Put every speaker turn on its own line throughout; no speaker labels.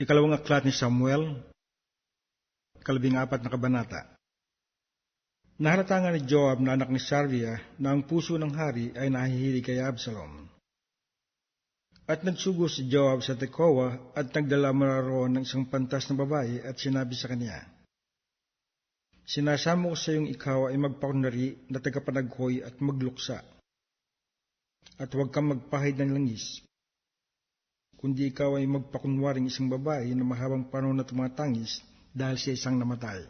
Ikalawang aklat ni Samuel, kalabing apat na kabanata. Nahalata nga ni Joab na anak ni Sarvia na ang puso ng hari ay nahihilig kay Absalom. At nagsugo si Joab sa Tekoa at nagdala mula ng isang pantas na babae at sinabi sa kanya, Sinasamo ko sa iyong ikaw ay magpakunari na tagapanaghoy at magluksa. At huwag kang magpahid ng langis, kundi ikaw ay magpakunwaring isang babae na mahabang panahon na tumatangis dahil sa isang namatay.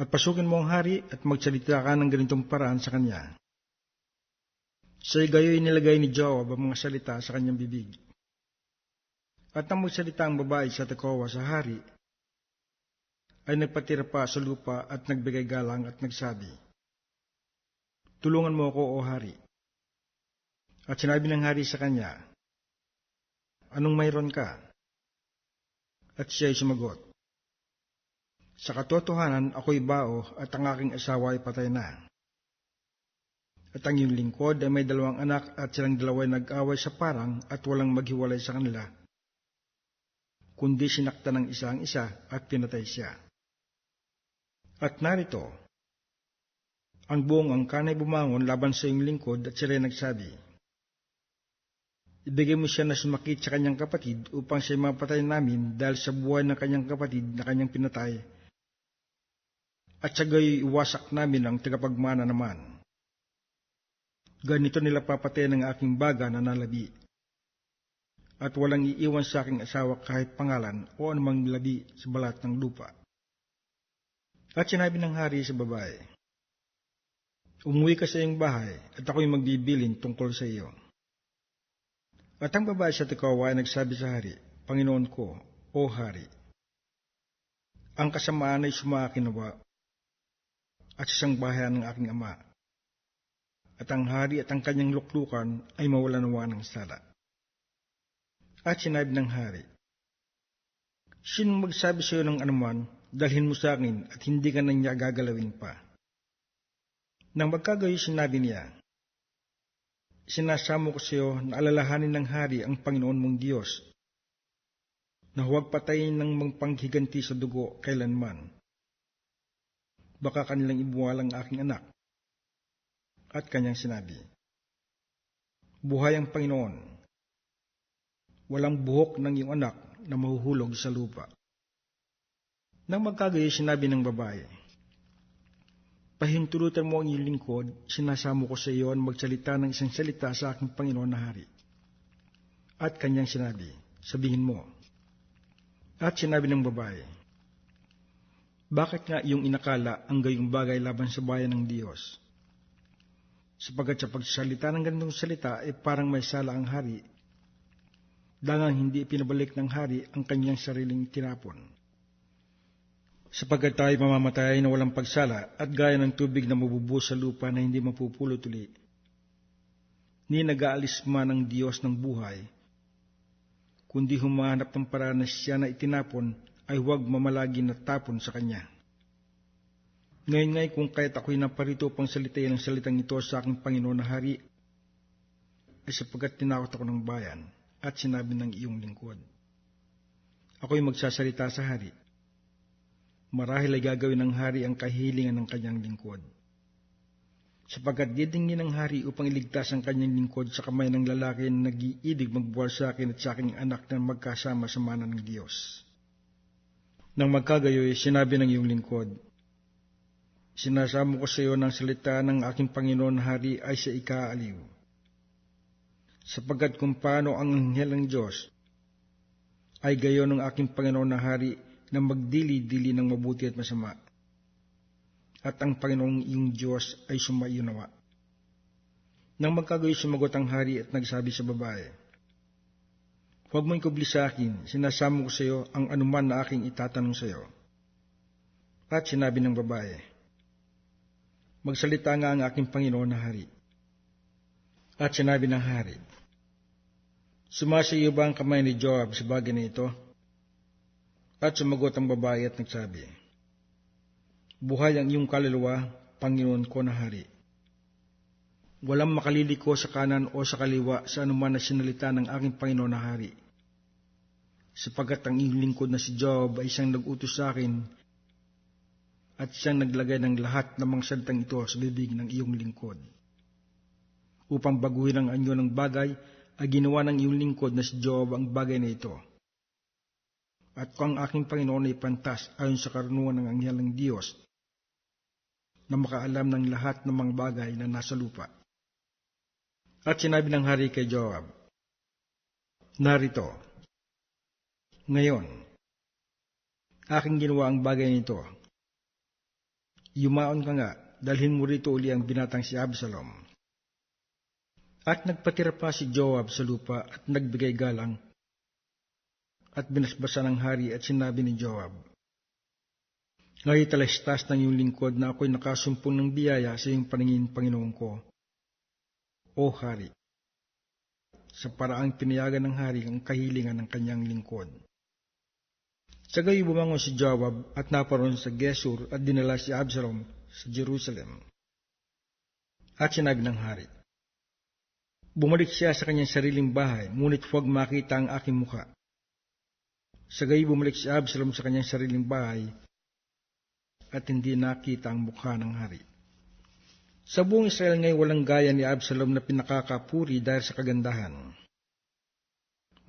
At pasukin mo ang hari at magsalita ka ng ganitong paraan sa kanya. Sa gayoy nilagay ni Joab ang mga salita sa kanyang bibig. At nang magsalita ang babae sa Tekoa sa hari, ay nagpatira pa sa lupa at nagbigay galang at nagsabi, Tulungan mo ako, o hari. At sinabi ng hari sa kanya, Anong mayroon ka? At siya ay sumagot, Sa katotohanan, ako'y bao at ang aking asawa ay patay na. At ang iyong lingkod ay may dalawang anak at silang dalawa ay nag-away sa parang at walang maghiwalay sa kanila, kundi sinakta ng isa ang isa at pinatay siya. At narito, ang buong angkan ay bumangon laban sa iyong lingkod at sila ay nagsabi, Ibigay mo siya na sumakit sa kanyang kapatid upang siya mapatay namin dahil sa buhay ng kanyang kapatid na kanyang pinatay. At sa gayoy iwasak namin ang tagapagmana naman. Ganito nila papatay ng aking baga na nalabi. At walang iiwan sa aking asawa kahit pangalan o anumang labi sa balat ng lupa. At sinabi ng hari sa babae, Umuwi ka sa iyong bahay at ako'y magbibilin tungkol sa iyo. At ang babae sa Tekoa ay nagsabi sa hari, Panginoon ko, o hari, ang kasamaan ay sumakinawa at isang bahayan ng aking ama. At ang hari at ang kanyang luklukan ay mawala nawa ng sala. At sinabi ng hari, Sino magsabi sa iyo ng anuman, dalhin mo sa akin at hindi ka na niya gagalawin pa. Nang magkagayo sinabi niya, Sinasamo ko sa iyo na alalahanin ng hari ang Panginoon mong Diyos, na huwag patayin ng magpanghiganti sa dugo kailanman. Baka kanilang ibuwalang aking anak. At kanyang sinabi, Buhay ang Panginoon. Walang buhok ng iyong anak na mahuhulog sa lupa. Nang magkagayo sinabi ng babae, Pahintulutan mo ang iyong lingkod, sinasamo ko sa iyo ang magsalita ng isang salita sa aking Panginoon na hari. At kanyang sinabi, sabihin mo. At sinabi ng babae, Bakit nga iyong inakala ang gayong bagay laban sa bayan ng Diyos? Sapagat sa pagsalita ng ganitong salita ay parang may sala ang hari, dangang hindi pinabalik ng hari ang kanyang sariling tinapon sapagkat tayo mamamatay na walang pagsala at gaya ng tubig na mabubuo sa lupa na hindi mapupulot uli. Ni nag-aalis man ang Diyos ng buhay, kundi humahanap ng paraan na siya na itinapon ay huwag mamalagi na tapon sa Kanya. Ngayon ngay kung kahit ako'y naparito pang salitain ang salitang ito sa aking Panginoon na Hari, ay sapagkat tinakot ako ng bayan at sinabi ng iyong lingkod. Ako'y magsasalita sa Hari marahil ay gagawin ng hari ang kahilingan ng kanyang lingkod. Sapagkat didingin ng hari upang iligtas ang kanyang lingkod sa kamay ng lalaki na nag-iibig magbuwal sa akin at sa aking anak na magkasama sa mana ng Diyos. Nang magkagayoy, sinabi ng iyong lingkod, Sinasamo ko sa iyo ng salita ng aking Panginoon Hari ay sa ikaaliw. Sapagkat kung paano ang anghel ng Diyos ay gayon ng aking Panginoon na Hari na magdili-dili ng mabuti at masama. At ang Panginoong iyong Diyos ay sumayunawa. Nang magkagayoy sumagot ang hari at nagsabi sa babae, Huwag mo ikubli sa akin, sinasamo ko sa iyo ang anuman na aking itatanong sa iyo. At sinabi ng babae, Magsalita nga ang aking Panginoon na hari. At sinabi ng hari, Sumasa iyo ba ang kamay ni Joab sa bagay na ito? At sumagot ang babae at nagsabi, Buhay ang iyong kaluluwa, Panginoon ko na hari. Walang makaliliko sa kanan o sa kaliwa sa anuman na sinalita ng aking Panginoon na hari. Sapagat ang iyong lingkod na si Job ay siyang nag-utos sa akin at siyang naglagay ng lahat ng mga salitang ito sa bibig ng iyong lingkod. Upang baguhin ang anyo ng bagay, ay ginawa ng iyong lingkod na si Job ang bagay na ito. At ang aking Panginoon ay pantas ayon sa karunungan ng anghel ng Diyos, na makaalam ng lahat ng mga bagay na nasa lupa. At sinabi ng hari kay Joab, Narito, ngayon, aking ginawa ang bagay nito. Yumaon ka nga, dalhin mo rito uli ang binatang si Absalom. At nagpatira pa si Joab sa lupa at nagbigay galang at binasbasa ng hari at sinabi ni Joab, Ngayon talastas ng iyong lingkod na ako'y nakasumpong ng biyaya sa iyong paningin, Panginoon ko. O hari, sa paraang pinayagan ng hari ang kahilingan ng kanyang lingkod. Sa gayo bumangon si Joab at naparoon sa Gesur at dinala si Absalom sa Jerusalem. At sinabi ng hari, Bumalik siya sa kanyang sariling bahay, ngunit huwag makita ang aking mukha. Sa gayo bumalik si Absalom sa kanyang sariling bahay at hindi nakita ang mukha ng hari. Sa buong Israel ngayon walang gaya ni Absalom na pinakakapuri dahil sa kagandahan.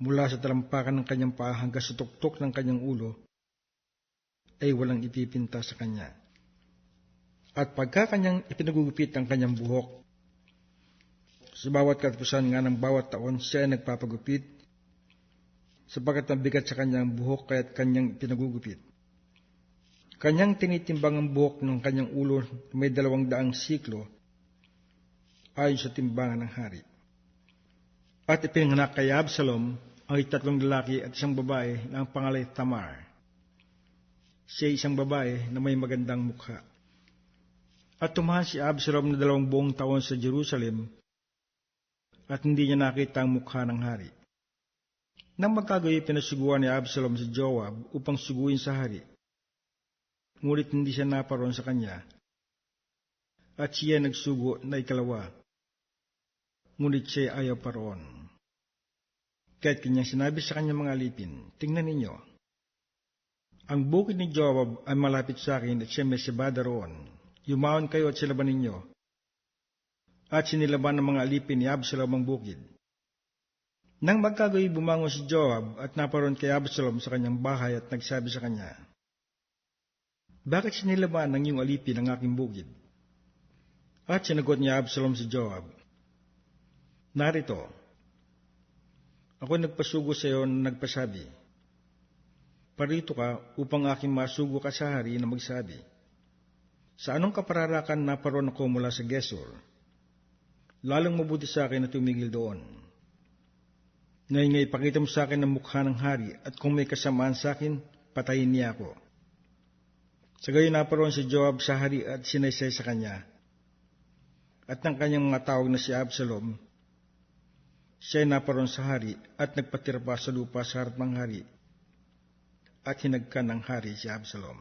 Mula sa talampakan ng kanyang paa hanggang sa tuktok ng kanyang ulo, ay walang ipipinta sa kanya. At pagka kanyang ipinagugupit ang kanyang buhok, sa bawat katapusan nga ng bawat taon, siya ay nagpapagupit, sapagat mabigat sa kanyang buhok kaya't kanyang pinagugupit. Kanyang tinitimbang ang buhok ng kanyang ulo may dalawang daang siklo ayon sa timbangan ng hari. At ipinanganak kay Absalom ang tatlong lalaki at isang babae na ang pangalay Tamar. Siya isang babae na may magandang mukha. At tumahan si Absalom na dalawang buong taon sa Jerusalem at hindi niya nakita ang mukha ng hari. Nang magkagayoy pinasuguan ni Absalom si Joab upang suguin sa hari, ngunit hindi siya naparoon sa kanya. At siya nagsugo na ikalawa, ngunit siya ayaw paroon. Kahit kanyang sinabi sa kanyang mga alipin, tingnan ninyo, ang bukid ni Joab ay malapit sa akin at siya may sibada roon. Yumaon kayo at silaban ninyo. At sinilaban ng mga alipin ni Absalom ang bukid. Nang magkagayoy bumangon si Joab at naparoon kay Absalom sa kanyang bahay at nagsabi sa kanya, bakit sinilaban ng iyong alipin ang aking bukid? At sinagot niya Absalom si Joab, Narito, ako nagpasugo sa iyo na nagpasabi, Parito ka upang aking masugo ka sa hari na magsabi, Sa anong kapararakan naparoon ako mula sa Gesur? Lalong mabuti sa akin na tumigil doon. Ngayon ngay pakita mo sa akin ang mukha ng hari at kung may kasamaan sa akin, patayin niya ako. Sa gayon naparoon si Joab sa hari at sinaysay sa kanya. At ng kanyang mga tawag na si Absalom, siya ay naparoon sa hari at nagpatira pa sa lupa sa harap ng hari at hinagkan ng hari si Absalom.